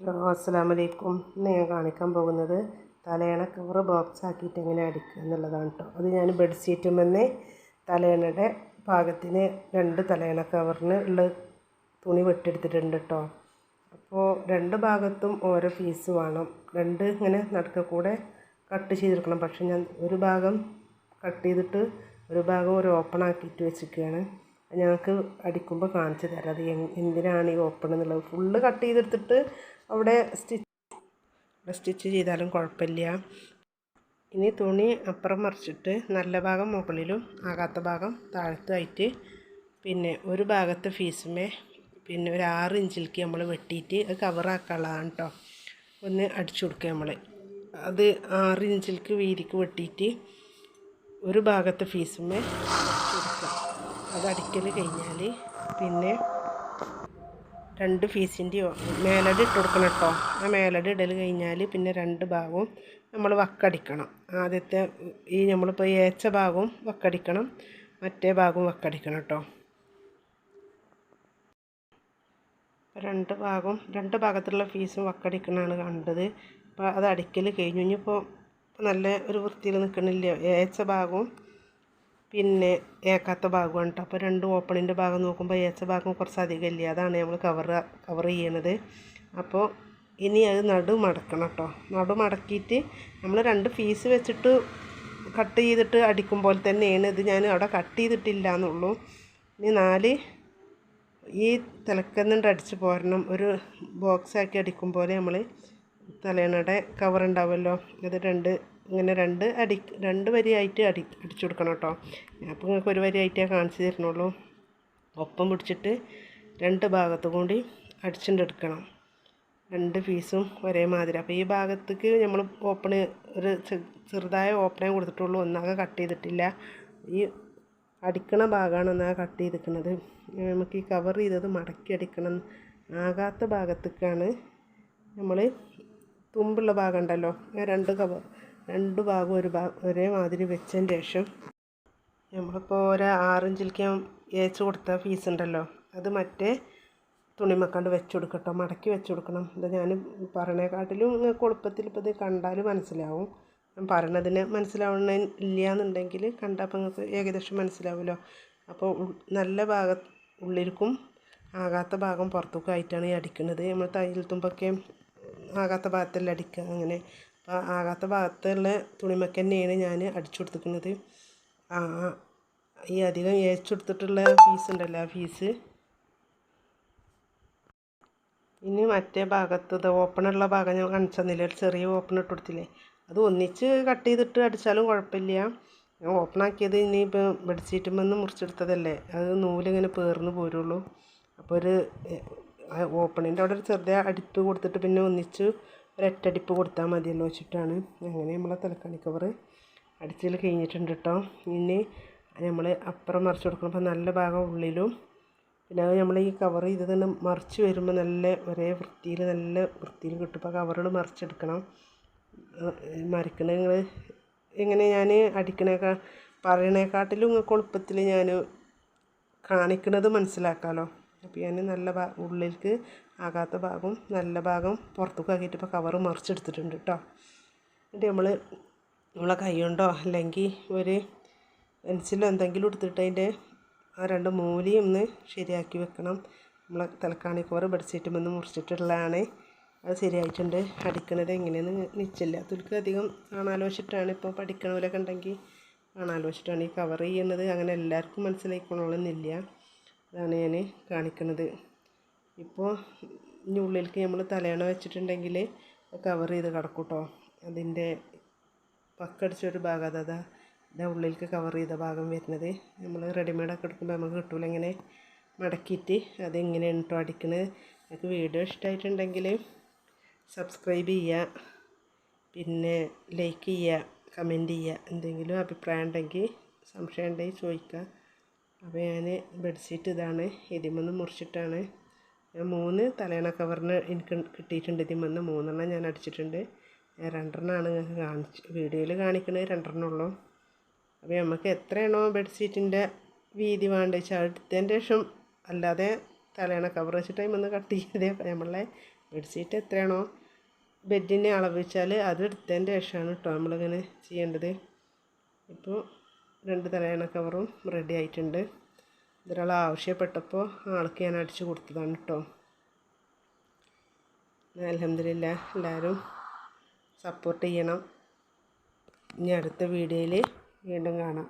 Hello അസ്സാം വലൈക്കും ഇന്ന് ഞാൻ കാണിക്കാൻ പോകുന്നത് തലയണ കവർ ബോക്സ് ആക്കിയിട്ട് എങ്ങനെ അടിക്കുക എന്നുള്ളതാണ് കേട്ടോ അത് ഞാൻ ബെഡ്ഷീറ്റുമെന്ന് തലയണയുടെ പാകത്തിന് രണ്ട് തലയണ കവറിന് ഉള്ള തുണി വെട്ടിയെടുത്തിട്ടുണ്ട് കേട്ടോ അപ്പോൾ രണ്ട് ഭാഗത്തും ഓരോ പീസ് വേണം. രണ്ട് ഇങ്ങനെ നടുക്ക് കൂടെ കട്ട് ചെയ്തെടുക്കണം. പക്ഷെ ഞാൻ ഒരു ഭാഗം കട്ട് ചെയ്തിട്ട് ഒരു ഭാഗം ഒരു ഓപ്പൺ ആക്കിയിട്ട് വെച്ചിരിക്കുകയാണ്. ഞങ്ങൾക്ക് അടിക്കുമ്പോൾ കാണിച്ചു തരാം. അത് എന്തിനാണ് ഈ ഓപ്പൺ എന്നുള്ളത്. ഫുള്ള് കട്ട് ചെയ്തെടുത്തിട്ട് അവിടെ സ്റ്റിച്ച് സ്റ്റിച്ച് ചെയ്താലും കുഴപ്പമില്ല. ഇനി തുണി അപ്പുറം മറിച്ചിട്ട് നല്ല ഭാഗം മുകളിലും ആകാത്ത ഭാഗം താഴത്തുമായിട്ട് പിന്നെ ഒരു ഭാഗത്തെ ഫീസുമേ പിന്നെ ഒരു ആറ് ഇഞ്ചിലേക്ക് നമ്മൾ വെട്ടിയിട്ട് അത് കവറാക്കാനുള്ളതാണ് കേട്ടോ ഒന്ന് അടിച്ചു കൊടുക്കുക നമ്മൾ അത് ആറ് ഇഞ്ചിലേക്ക് വീതിക്ക് വെട്ടിയിട്ട് ഒരു ഭാഗത്തെ ഫീസുമേ കൊടുക്കുക. അത് അടിക്കൽ കഴിഞ്ഞാൽ പിന്നെ രണ്ട് ഫീസിന്റെയോ മേലടി ഇട്ട് കൊടുക്കണം കേട്ടോ. ആ മേലടി ഇടൽ കഴിഞ്ഞാൽ പിന്നെ രണ്ട് ഭാഗവും നമ്മൾ വക്കടിക്കണം. ആദ്യത്തെ ഈ നമ്മളിപ്പോൾ ഏച്ച ഭാഗവും വക്കടിക്കണം. മറ്റേ ഭാഗവും വക്കടിക്കണം കേട്ടോ. രണ്ട് ഭാഗവും രണ്ട് ഭാഗത്തുള്ള ഫീസും വക്കടിക്കണതാണ് കണ്ടത്. അപ്പോൾ അത് അടിക്കൽ കഴിഞ്ഞു. ഇനിയിപ്പോൾ നല്ല ഒരു വൃത്തിയിൽ നിൽക്കണില്ല ഏച്ച ഭാഗവും പിന്നെ ഏക്കാത്ത ഭാഗമാണ് കേട്ടോ അപ്പോൾ രണ്ടും ഓപ്പണിന്റെ ഭാഗം നോക്കുമ്പോൾ ഏച്ച ഭാഗം കുറച്ച് അധികം ഇല്ല? അതാണ് നമ്മൾ കവർ കവർ ചെയ്യണത്. അപ്പോൾ ഇനി അത് നടു മടക്കണം കേട്ടോ. നടു മടക്കിയിട്ട് നമ്മൾ രണ്ട് പീസ് വെച്ചിട്ട് കട്ട് ചെയ്തിട്ട് അടിക്കും പോലെ തന്നെയാണ്. ഇത് ഞാൻ അവിടെ കട്ട് ചെയ്തിട്ടില്ല എന്നുള്ളൂ. ഇനി നാല് ഈ തിളക്കുന്നുണ്ട് അടിച്ച് പോരണം. ഒരു ബോക്സാക്കി അടിക്കും പോലെ നമ്മൾ തലേണയുടെ കവർ ഉണ്ടാവുമല്ലോ. അത് രണ്ട് ഇങ്ങനെ രണ്ട് അടി രണ്ട് വരിയായിട്ട് അടി അടിച്ചു കൊടുക്കണം കേട്ടോ. ഞാൻ അപ്പോൾ നിങ്ങൾക്ക് ഒരു വരിയായിട്ടേ കാണിച്ചു തരണുള്ളൂ ഒപ്പം പിടിച്ചിട്ട് രണ്ട് ഭാഗത്തു കൂടി അടിച്ചിട്ടെടുക്കണം രണ്ട് പീസും ഒരേ മാതിരി. അപ്പോൾ ഈ ഭാഗത്തേക്ക് നമ്മൾ ഓപ്പണ് ഒരു ചെറുതായ ഓപ്പണേ കൊടുത്തിട്ടുള്ളൂ. ഒന്നാകെ കട്ട് ചെയ്തിട്ടില്ല. ഈ അടിക്കണ ഭാഗമാണ് ഒന്നാകെ കട്ട് ചെയ്തിരിക്കുന്നത്. നമുക്ക് ഈ കവർ ചെയ്തത് മടക്കി അടിക്കണം. ആകാത്ത ഭാഗത്തേക്കാണ് നമ്മൾ തുമ്പുള്ള ഭാഗം ഉണ്ടല്ലോ. രണ്ട് കവർ രണ്ട് ഭാഗം ഒരു ഭാഗം ഒരേ മാതിരി വെച്ചതിന് ശേഷം നമ്മളിപ്പോൾ ഒരു ആറിഞ്ചിലേക്ക് ഏച്ച് കൊടുത്ത പീസ് ഉണ്ടല്ലോ അത് മറ്റേ തുണിമക്കാണ്ട് വെച്ച് കൊടുക്കട്ടോ. മടക്കി വെച്ച് കൊടുക്കണം. ഇത് ഞാൻ പറയണേക്കാട്ടിലും നിങ്ങൾക്ക് എളുപ്പത്തിൽ ഇപ്പോൾ ഇത് കണ്ടാൽ മനസ്സിലാവും. ഞാൻ പറയണതിന് മനസ്സിലാവണ ഇല്ല എന്നുണ്ടെങ്കിൽ കണ്ടപ്പോൾ നിങ്ങൾക്ക് ഏകദേശം മനസ്സിലാവുമല്ലോ അപ്പോൾ നല്ല ഭാഗ ഉള്ളിലേക്കും ആകാത്ത ഭാഗം പുറത്തേക്കും ആയിട്ടാണ് ഈ അടിക്കുന്നത് നമ്മൾ തയ്യൽ തുമ്പൊക്കെ ആകാത്ത ഭാഗത്തെല്ലാം അടിക്കുക അങ്ങനെ അപ്പോൾ ആകാത്ത ഭാഗത്തുള്ള തുണിമൊക്കെ തന്നെയാണ് ഞാൻ അടിച്ചു കൊടുത്തിരിക്കുന്നത്. ആ ഈ അധികം ഏച്ചു കൊടുത്തിട്ടുള്ള പീസ് ഉണ്ടല്ലോ ആ പീസ് ഇനി മറ്റേ ഭാഗത്ത് ഇത് ഓപ്പണുള്ള ഭാഗം ഞാൻ കാണിച്ചു തന്നില്ല? ഒരു ചെറിയ ഓപ്പൺ ഇട്ട് കൊടുത്തില്ലേ? അത് ഒന്നിച്ച് കട്ട് ചെയ്തിട്ട് അടിച്ചാലും കുഴപ്പമില്ല. ഞാൻ ഓപ്പൺ ആക്കിയത് ഇനിയിപ്പോൾ ബെഡ്ഷീറ്റുമെന്ന് മുറിച്ചെടുത്തതല്ലേ? അത് നൂലിങ്ങനെ പേർന്ന് പോരുള്ളൂ. അപ്പോൾ ഒരു ഓപ്പണിന്റെ അവിടെ ഒരു ചെറുതായ അടിപ്പ് കൊടുത്തിട്ട് പിന്നെ ഒന്നിച്ച് ഒരൊറ്റടിപ്പ് കൊടുത്താൽ മതിയല്ലോ വെച്ചിട്ടാണ്. അങ്ങനെ നമ്മളെ തലക്കാണി കവർ അടിച്ചിൽ കഴിഞ്ഞിട്ടുണ്ട് കേട്ടോ ഇനി നമ്മൾ അപ്പുറം മറിച്ച് കൊടുക്കണം. അപ്പോൾ നല്ല ഭാഗം ഉള്ളിലും പിന്നെ അത് നമ്മൾ ഈ കവർ ഇത് തന്നെ മറിച്ച് വരുമ്പോൾ നല്ല ഒരേ വൃത്തിയിൽ നല്ല വൃത്തിയിൽ കിട്ടും. അപ്പോൾ കവറുകൾ മറിച്ചെടുക്കണം. മറിക്കണ നിങ്ങൾ എങ്ങനെ ഞാൻ അടിക്കണേക്കാ പറയണേക്കാട്ടിലും നിങ്ങൾക്ക് എളുപ്പത്തിൽ ഞാൻ കാണിക്കുന്നത് മനസ്സിലാക്കാമല്ലോ അപ്പോൾ ഞാൻ നല്ല ഭാ ഉള്ളിലേക്ക് ആകാത്ത ഭാഗവും നല്ല ഭാഗം പുറത്തേക്ക് ആക്കിയിട്ട് ഇപ്പോൾ കവർ മറിച്ചെടുത്തിട്ടുണ്ട് കേട്ടോ. എന്നിട്ട് നമ്മൾ നമ്മളെ കൈ കൊണ്ടോ അല്ലെങ്കിൽ ഒരു പെൻസിലോ എന്തെങ്കിലും എടുത്തിട്ട് അതിന്റെ ആ രണ്ട് മൂലയും ഒന്ന് ശരിയാക്കി വെക്കണം. നമ്മളെ തലക്കാണി കോറ് കവർ ബെഡ്ഷീറ്റുമെന്ന് മുറിച്ചിട്ടുള്ളതാണ്. അത് ശരിയായിട്ടുണ്ട്. അടിക്കണത് എങ്ങനെയെന്ന് നിശ്ചയില്ല തുൽക്ക് അധികം കാണാലോ വെച്ചിട്ടാണ് ഇപ്പോൾ പഠിക്കണവരൊക്കെ ഉണ്ടെങ്കിൽ കാണാലോ വെച്ചിട്ടാണ് ഈ കവർ ചെയ്യുന്നത്. അങ്ങനെ എല്ലാവർക്കും മനസ്സിലായിക്കൊള്ളണമെന്നില്ല അതാണ് ഞാൻ കാണിക്കുന്നത്. ഇപ്പോൾ ഇനി ഉള്ളിലേക്ക് നമ്മൾ തലയണ വെച്ചിട്ടുണ്ടെങ്കിൽ കവർ ചെയ്ത് കിടക്കും കേട്ടോ അതിന്റെ പക്കടിച്ചൊരു ഭാഗം അതാ ഇതാ ഉള്ളിലേക്ക് കവർ ചെയ്ത ഭാഗം വരുന്നത്. നമ്മൾ റെഡിമെയ്ഡൊക്കെ എടുക്കുമ്പോൾ നമുക്ക് കിട്ടില്ല ഇങ്ങനെ മടക്കിയിട്ട് അതെങ്ങനെയാണ് കേട്ടോ അടിക്കുന്നത് നിങ്ങൾക്ക് വീഡിയോ ഇഷ്ടമായിട്ടുണ്ടെങ്കിൽ സബ്സ്ക്രൈബ് ചെയ്യുക പിന്നെ ലൈക്ക് ചെയ്യുക കമന്റ് ചെയ്യുക എന്തെങ്കിലും അഭിപ്രായം ഉണ്ടെങ്കിൽ സംശയം ഉണ്ടെങ്കിൽ ചോദിക്കുക. അപ്പോൾ ഞാൻ ബെഡ്ഷീറ്റ് ഇതാണ് ഇതിമെന്ന് മുറിച്ചിട്ടാണ്. മൂന്ന് തലേണ കവറിന് എനിക്ക് കിട്ടിയിട്ടുണ്ട് ഇതിമെന്ന് മൂന്നെണ്ണം ഞാൻ അടിച്ചിട്ടുണ്ട്. രണ്ടെണ്ണമാണ് നിങ്ങൾക്ക് കാണിച്ച് വീഡിയോയിൽ കാണിക്കുന്നത് രണ്ടെണ്ണം ഉള്ളൂ അപ്പോൾ നമുക്ക് എത്രയാണോ ബെഡ്ഷീറ്റിന്റെ വീതി വേണ്ടത് വെച്ചാൽ എടുത്തതിന്റെ ശേഷം അല്ലാതെ തലയണ കവർ വെച്ചിട്ട് അതിൽ കട്ട് ചെയ്തേ നമ്മളെ ബെഡ്ഷീറ്റ് എത്രയാണോ ബെഡിനെ അളവ് വെച്ചാൽ അത് എടുത്തതിന്റെ ശേഷമാണ് കേട്ടോ നമ്മളിങ്ങനെ ചെയ്യേണ്ടത്. ഇപ്പോൾ രണ്ട് തലയണ കവറും റെഡി ആയിട്ടുണ്ട്. ഇതൊരാൾ ആവശ്യപ്പെട്ടപ്പോൾ ആൾക്ക് ഞാൻ അടിച്ചു കൊടുത്തതാണ് കേട്ടോ അലഹമില്ല എല്ലാവരും സപ്പോർട്ട് ചെയ്യണം. ഇനി അടുത്ത വീഡിയോയിൽ വീണ്ടും കാണാം.